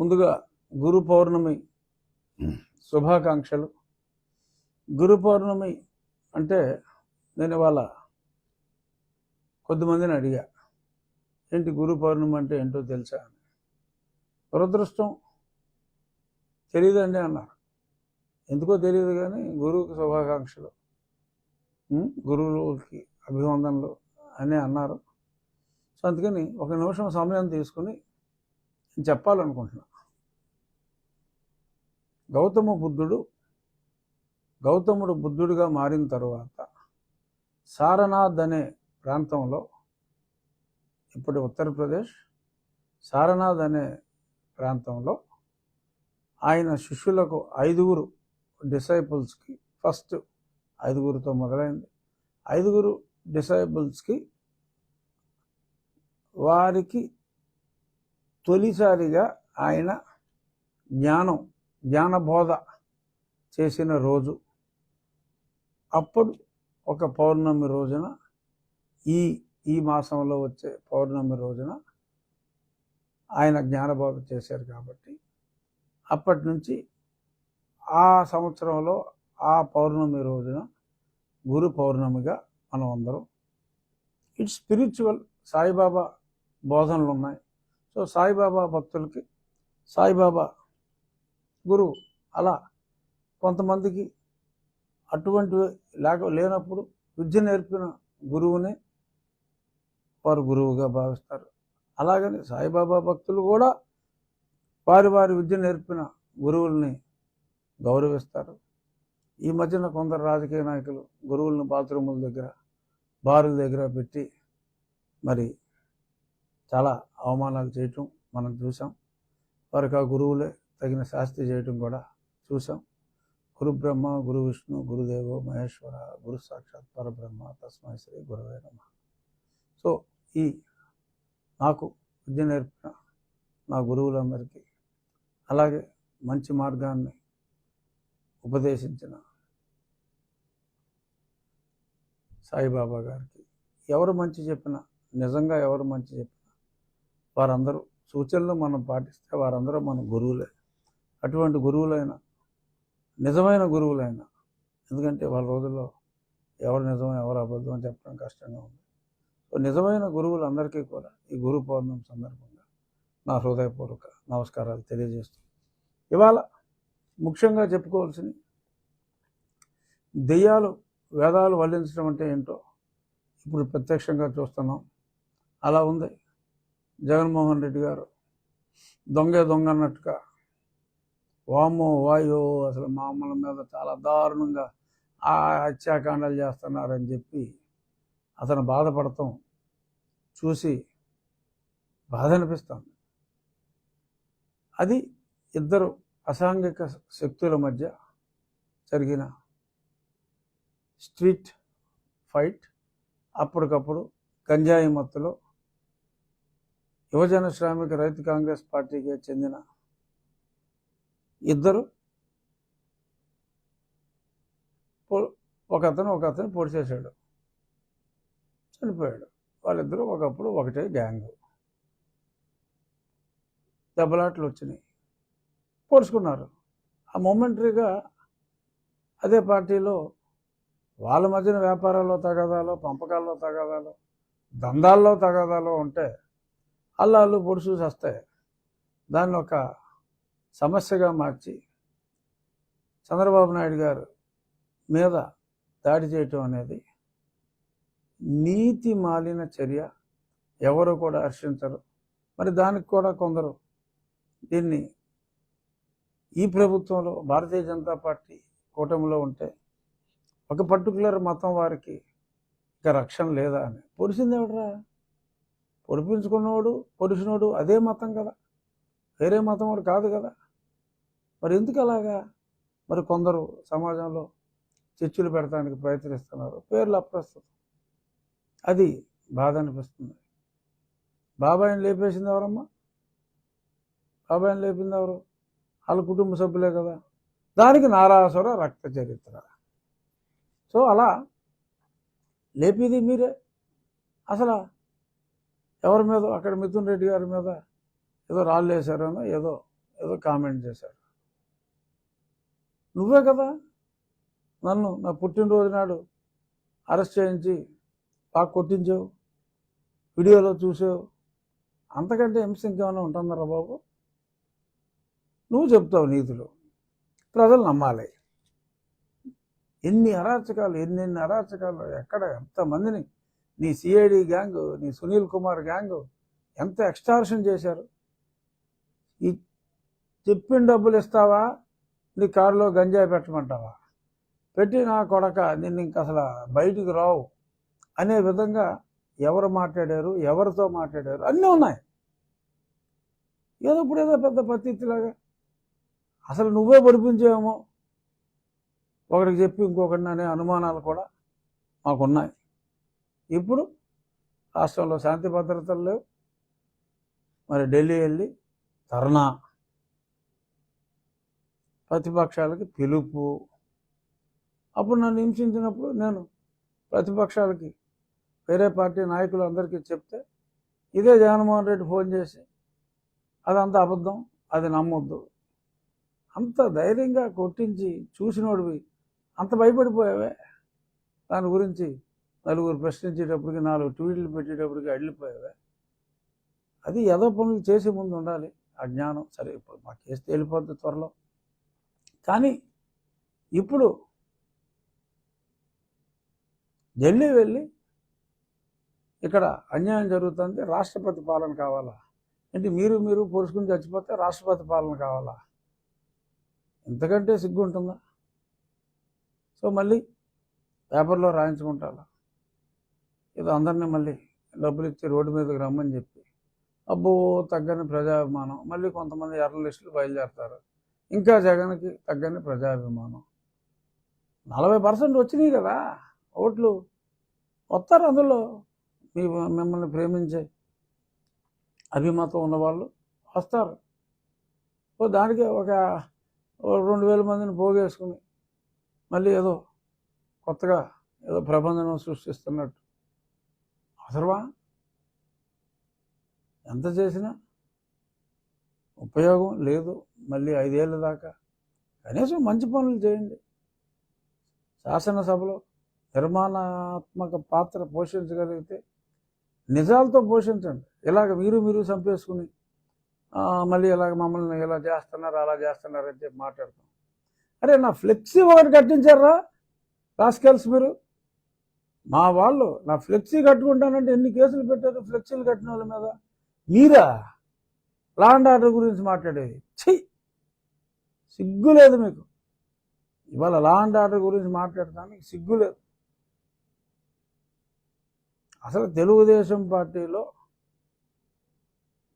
ముందుగా గురు పౌర్ణమి శుభాకాంక్షలు. గురు పౌర్ణమి అంటే నేను ఇవాళ కొద్దిమందిని అడిగా ఏంటి గురు పౌర్ణమి అంటే ఏంటో తెలుసా? అని. దురదృష్టం. తెలియదండి అన్నారు. ఎందుకో తెలియదు కానీ గురువుకి శుభాకాంక్షలు? గురువులకి అభివందనలు అని అన్నారు. సో అందుకని ఒక నిమిషం సమయం తీసుకుని నేను చెప్పాలనుకుంటున్నా. గౌతమ బుద్ధుడు గౌతముడు బుద్ధుడిగా మారిన తరువాత సారనాథ్ అనే ప్రాంతంలో ఇప్పుడు ఉత్తరప్రదేశ్ సారనాథ్ అనే ప్రాంతంలో ఆయన శిష్యులకు ఐదుగురు డిసైపుల్స్కి ఫస్ట్ ఐదుగురితో మొదలైంది. ఐదుగురు డిసైపుల్స్కి వారికి తొలిసారిగా ఆయన జ్ఞానం జ్ఞానబోధ చేసిన రోజు. అప్పుడు ఒక పౌర్ణమి రోజున ఈ ఈ మాసంలో వచ్చే పౌర్ణమి రోజున ఆయన జ్ఞానబోధ చేశారు కాబట్టి అప్పటి నుంచి ఆ సంవత్సరంలో ఆ పౌర్ణమి రోజున గురు పౌర్ణమిగా మనం అందరం ఇట్స్ స్పిరిచువల్ సాయిబాబా బోధనలు ఉన్నాయి. సో సాయిబాబా భక్తులకి సాయిబాబా గురువు అలా కొంతమందికి అటువంటి లేక లేనప్పుడు విద్య నేర్పిన గురువునే వారు గురువుగా భావిస్తారు. అలాగని సాయిబాబా భక్తులు కూడా వారి వారి విద్య నేర్పిన గురువుల్ని గౌరవిస్తారు. ఈ మధ్యన కొందరు రాజకీయ నాయకులు గురువులను బాత్రూముల దగ్గర బారుల దగ్గర పెట్టి మరి చాలా అవమానాలు చేయటం మనం చూసాం వారికి ఆ గురువులే తగిన శాస్తి చేయటం కూడా చూసాం గురు బ్రహ్మ గురు విష్ణు గురుదేవో మహేశ్వర గురు సాక్షాత్ పరబ్రహ్మ తస్మై శ్రీ గురువే నమ. సో ఈ నాకు విద్య నేర్పిన నా గురువులందరికీ అలాగే మంచి మార్గాన్ని ఉపదేశించిన సాయిబాబా గారికి ఎవరు మంచి చెప్పినా నిజంగా ఎవరు మంచి చెప్పినా వారందరూ సూచనలు మనం పాటిస్తే వారందరూ మన గురువులే. అటువంటి గురువులైన నిజమైన గురువులైన ఎందుకంటే వాళ్ళ రోజుల్లో ఎవరు నిజం ఎవరు అబద్ధం అని చెప్పడం కష్టంగా ఉంది. సో నిజమైన గురువులందరికీ కూడా ఈ గురు పౌర్ణమి సందర్భంగా నా హృదయపూర్వక నమస్కారాలు తెలియజేస్తూ ఇవాళ ముఖ్యంగా చెప్పుకోవాల్సింది దెయ్యాలు వేదాలు వల్లించడం అంటే ఏంటో ఇప్పుడు ప్రత్యక్షంగా చూస్తున్నాం. అలా ఉంది. జగన్మోహన్ రెడ్డి గారు దొంగే దొంగ అన్నట్టుగా వామో వాయో అసలు మామూల మీద చాలా దారుణంగా ఆ హత్యాకాండాలు చేస్తున్నారని చెప్పి అతను బాధపడతాం చూసి బాధ అనిపిస్తుంది అది ఇద్దరు అసాంఘిక శక్తుల మధ్య జరిగిన స్ట్రీట్ ఫైట్. అప్పటికప్పుడు గంజాయి మత్తులో యువజన శ్రామిక రైతు కాంగ్రెస్ పార్టీకి చెందిన ఇద్దరు ఒక అతను ఒక అతను పొడి చేశాడు చనిపోయాడు. వాళ్ళిద్దరూ ఒకప్పుడు ఒకటే గ్యాంగ్. దెబ్బలాట్లు వచ్చినాయి. పోడ్చుకున్నారు ఆ మొమెంటరీగా అదే పార్టీలో వాళ్ళ మధ్యన వ్యాపారాల్లో తగాదాలో పంపకాల్లో తగాదాలో దందాల్లో తగాదాలో ఉంటే అల్లాళ్ళు పొడుచు వస్తాయి దాన్ని ఒక సమస్యగా మార్చి చంద్రబాబు నాయుడు గారు మీద దాడి చేయటం అనేది నీతి మాలిన చర్య. ఎవరు కూడా హర్షించరు. మరి దానికి కూడా కొందరు దీన్ని ఈ ప్రభుత్వంలో భారతీయ జనతా పార్టీ కూటమిలో ఉంటే ఒక పర్టికులర్ మతం వారికి ఇక రక్షణ లేదా అని. పొడిచింది ఎవడరా? పొడిపించుకున్నవాడు పొడిచినోడు అదే మతం కదా. వేరే మతం వాడు కాదు కదా. మరి ఎందుకు అలాగా? మరి కొందరు సమాజంలో చర్చలు పెడతానికి ప్రయత్నిస్తున్నారు. పేర్లు అప్రస్తుతం. అది బాధ అనిపిస్తుంది. బాబాయిని లేపేసింది ఎవరమ్మా? బాబాయిని లేపింది ఎవరు? వాళ్ళ కుటుంబ సభ్యులే కదా. దానికి నారాసుర రక్త చరిత్ర. సో అలా లేపేది మీరే. అసలు ఎవరి మీద? అక్కడ మిథున్ రెడ్డి గారి మీద ఏదో రాళ్ళు వేశారనో ఏదో ఏదో కామెంట్ చేశారు. నువ్వే కదా? నన్ను నా పుట్టినరోజు నాడు అరెస్ట్ చేయించి బాగా కొట్టించావు వీడియోలో చూసావు. అంతకంటే హింస ఇంకేమైనా ఉంటుందరా బాబు? నువ్వు చెప్తావు నీతులు. ప్రజలు నమ్మాలి. ఎన్ని అరాచకాలు ఎన్నెన్ని అరాచకాలు ఎక్కడ ఎంతమందిని నీ సిఐడి గ్యాంగ్ నీ సునీల్ కుమార్ గ్యాంగ్ ఎంత ఎక్స్టార్షన్ చేశారు? చెప్పిన డబ్బులు ఇస్తావా? నీ కారులో గంజాయి పెట్టమంటావా? పెట్టి నా కొడక నిన్ను ఇంక అసలు బయటికి రావు అనే విధంగా ఎవరు మాట్లాడారు ఎవరితో మాట్లాడారు అన్నీ ఉన్నాయి. ఏదో ఇప్పుడు ఏదో పెద్ద పత్తిలాగా అసలు నువ్వే పడిపించేమో ఒకరికి చెప్పి ఇంకొకరిని అనే అనుమానాలు కూడా మాకున్నాయి. ఇప్పుడు రాష్ట్రంలో శాంతి భద్రతలు లేవు. మరి ఢిల్లీ వెళ్ళి ధర్నా ప్రతిపక్షాలకి పిలుపు. అప్పుడు నన్ను హింసించినప్పుడు నేను ప్రతిపక్షాలకి వేరే పార్టీ నాయకులు అందరికీ చెప్తే ఇదే జగన్మోహన్ రెడ్డి ఫోన్ చేసి అదంతా అబద్ధం అది నమ్మొద్దు. అంత ధైర్యంగా కొట్టించి చూసినోడివి. అంత భయపడిపోయావే? దాని గురించి నలుగురు ప్రశ్నించేటప్పటికి నాలుగు ట్వీట్లు పెట్టేటప్పటికి అడిలిపోయావే అది ఏదో పనులు చేసే ముందు ఉండాలి. అజ్ఞానం సరే ఇప్పుడు మా కేసు తేలిపోద్ది త్వరలో. కానీ ఇప్పుడు ఢిల్లీ వెళ్ళి ఇక్కడ అన్యాయం జరుగుతుంది రాష్ట్రపతి పాలన కావాలా? అంటే మీరు మీరు పొరుచుకుని చచ్చిపోతే రాష్ట్రపతి పాలన కావాలా? ఎంతకంటే సిగ్గు ఉంటుందా సో మళ్ళీ పేపర్లో రాయించుకుంటారా ఇది అందరినీ మళ్ళీ డబ్బులు ఇచ్చి రోడ్డు మీదకి రమ్మని చెప్పి అబ్బో తగ్గని ప్రజాభిమానం. మళ్ళీ కొంతమంది ఎర్రలిస్టులు బయలుదేరతారు. ఇంకా జగన్కి తగ్గని ప్రజాభిమానం. నలభై పర్సెంట్ వచ్చినాయి కదా ఓట్లు. వస్తారు అందులో. మీ మిమ్మల్ని ప్రేమించే అభిమతం ఉన్నవాళ్ళు వస్తారు. ఓ దానికి ఒక రెండు వేల మందిని పోగేసుకుని మళ్ళీ ఏదో కొత్తగా ఏదో ప్రబంధనం సృష్టిస్తున్నట్టు. అవసరమా? ఎంత చేసినా ఉపయోగం లేదు మళ్ళీ ఐదేళ్ళ దాకా. కనీసం మంచి పనులు చేయండి. శాసనసభలో నిర్మాణాత్మక పాత్ర పోషించగలిగితే నిజాలతో పోషించండి. ఇలాగ మీరు మీరు చంపేసుకుని మళ్ళీ ఇలాగ మమ్మల్ని ఇలా చేస్తున్నారు అలా చేస్తున్నారు అని చెప్పి మాట్లాడతాం. అరే నా ఫ్లెక్సీ ఒకటి కట్టించారా? రాస్కెల్స్ మీరు? మా వాళ్ళు నా ఫ్లెక్సీ కట్టుకుంటానంటే ఎన్ని కేసులు పెట్టారు ఫ్లెక్సీలు కట్టిన వాళ్ళ మీద? మీరా? లాండ్ ఆర్డర్ గురించి మాట్లాడేది. ఛీ! సిగ్గు లేదు మీకు. ఇవాళ లాండ్ ఆర్డర్ గురించి మాట్లాడటానికి సిగ్గు లేదు. అసలు తెలుగుదేశం పార్టీలో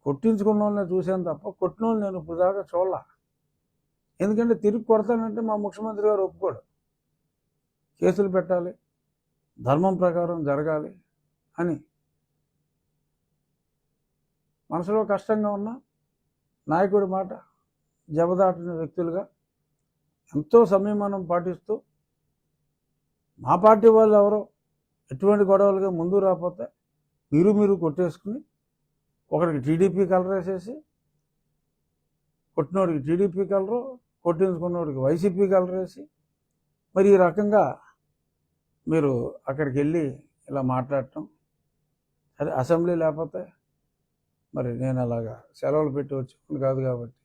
కొట్టించుకున్న వాళ్ళని చూశాను తప్ప కొట్టిన వాళ్ళు నేను ఇప్పుడు దాకా చూడాల. ఎందుకంటే తిరిగి కొడతానంటే మా ముఖ్యమంత్రి గారు ఒప్పుకోడు. కేసులు పెట్టాలి ధర్మం ప్రకారం జరగాలి అని మనసులో కష్టంగా ఉన్న నాయకుడి మాట జబదాటిన వ్యక్తులుగా ఎంతో సంయమనం పాటిస్తూ మా పార్టీ వాళ్ళు ఎవరో ఎటువంటి గొడవలుగా ముందు రాకపోతే మీరు మీరు కొట్టేసుకుని ఒకరికి టీడీపీ కలర్ వేసేసి కొట్టినోడికి టీడీపీ కలరు కొట్టించుకున్నోడికి వైసీపీ కలర్ వేసి మరి ఈ రకంగా మీరు అక్కడికి వెళ్ళి ఇలా మాట్లాడటం అదే అసెంబ్లీ లేకపోతే మరి నేను అలాగా సెలవులు పెట్టి వచ్చి కాదు కాబట్టి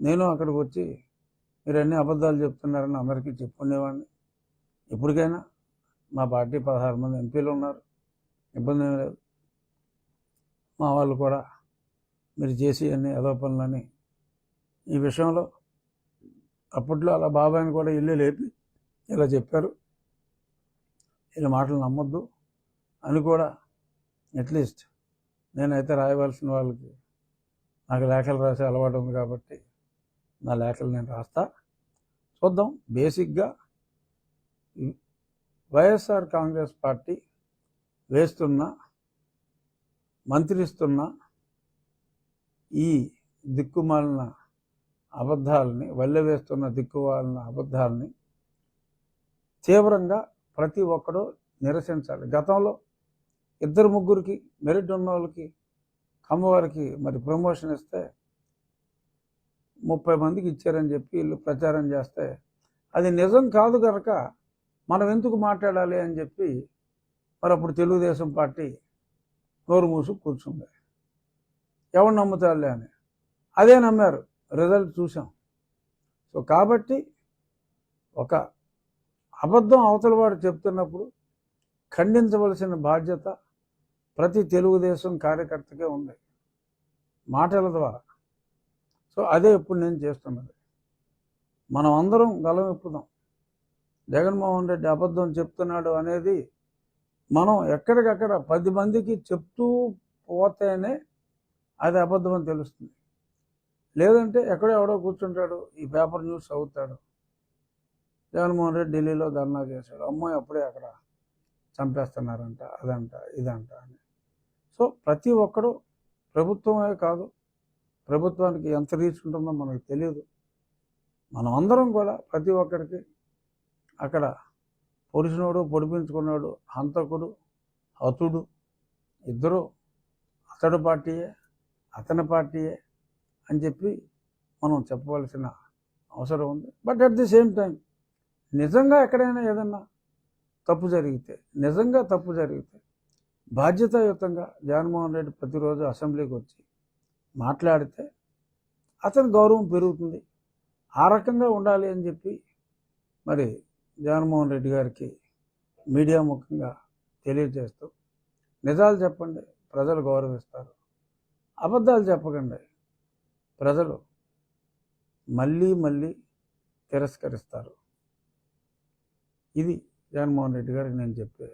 నేను అక్కడికి వచ్చి మీరు అన్ని అబద్ధాలు చెప్తున్నారని అందరికీ చెప్పుకునేవాడిని. ఇప్పటికైనా మా పార్టీ పదహారు మంది ఎంపీలు ఉన్నారు. ఇబ్బంది ఏమి లేదు. మా వాళ్ళు కూడా మీరు చేసి అన్ని ఏదో పనులని ఈ విషయంలో అప్పట్లో అలా బాబాయ్ని కూడా ఇల్లు లేపి ఇలా చెప్పారు. ఇలా మాటలు నమ్మొద్దు అని కూడా అట్లీస్ట్ నేనైతే రాయవలసిన వాళ్ళకి నాకు లేఖలు రాసే అలవాటు ఉంది కాబట్టి నా లేఖలు నేను రాస్తా. చూద్దాం. బేసిక్గా వైఎస్ఆర్ కాంగ్రెస్ పార్టీ వేస్తున్న మంత్రిస్తున్న ఈ దిక్కుమాలిన అబద్ధాలని వల్లెవేస్తున్న దిక్కుమాలిన అబద్ధాలని తీవ్రంగా ప్రతి ఒక్కరూ నిరసించాలి. గతంలో ఇద్దరు ముగ్గురికి మెరిట్ ఉన్న వాళ్ళకి కమ్మవారికి మరి ప్రమోషన్ ఇస్తే ముప్పై మందికి ఇచ్చారని చెప్పి వీళ్ళు ప్రచారం చేస్తే అది నిజం కాదు కనుక మనం ఎందుకు మాట్లాడాలి అని చెప్పి మరి అప్పుడు తెలుగుదేశం పార్టీ నోరు మూసు కూర్చుంది. ఎవరు నమ్ముతారులే అని. అదే నమ్మారు. రిజల్ట్ చూసాం సో కాబట్టి ఒక అబద్ధం అవతల వాడు చెప్తున్నప్పుడు ఖండించవలసిన బాధ్యత ప్రతి తెలుగుదేశం కార్యకర్తకే ఉంది. మాటల ద్వారా. సో అదే ఇప్పుడు నేను చేస్తున్నది. మనం అందరం గలం ఇప్పుదాం. జగన్మోహన్ రెడ్డి అబద్ధం చెప్తున్నాడు అనేది మనం ఎక్కడికక్కడ పది మందికి చెప్తూ పోతేనే అది అబద్ధం అని తెలుస్తుంది. లేదంటే ఎక్కడో ఎవడో కూర్చుంటాడు ఈ పేపర్ న్యూస్ అవుతాడు. జగన్మోహన్ రెడ్డి ఢిల్లీలో ధర్నా చేశాడు. అమ్మాయి అప్పుడే అక్కడ చంపేస్తున్నారంట అదంట ఇదంట అని. సో ప్రతి ఒక్కడు ప్రభుత్వమే కాదు. ప్రభుత్వానికి ఎంత రీచ్ ఉంటుందో మనకు తెలియదు మనం అందరం కూడా ప్రతి ఒక్కరికి అక్కడ పొడిచినోడు పొడిపించుకున్నాడు హంతకుడు హతుడు ఇద్దరు అతడు పార్టీయే అతని పార్టీయే అని చెప్పి మనం చెప్పవలసిన అవసరం ఉంది. But at the same time నిజంగా ఎక్కడైనా ఏదన్నా తప్పు జరిగితే నిజంగా తప్పు జరిగితే బాధ్యతాయుతంగా జగన్మోహన్ రెడ్డి ప్రతిరోజు అసెంబ్లీకి వచ్చి మాట్లాడితే అతని గౌరవం పెరుగుతుంది. ఆ రకంగా ఉండాలి అని చెప్పి మరి జగన్మోహన్ రెడ్డి గారికి మీడియా ముఖంగా తెలియజేస్తూ నిజాలు చెప్పండి ప్రజలు గౌరవిస్తారు. అబద్ధాలు చెప్పకండి. ప్రజలు మళ్ళీ మళ్ళీ తిరస్కరిస్తారు. ఇది జగన్మోహన్ రెడ్డి గారికి నేను చెప్పే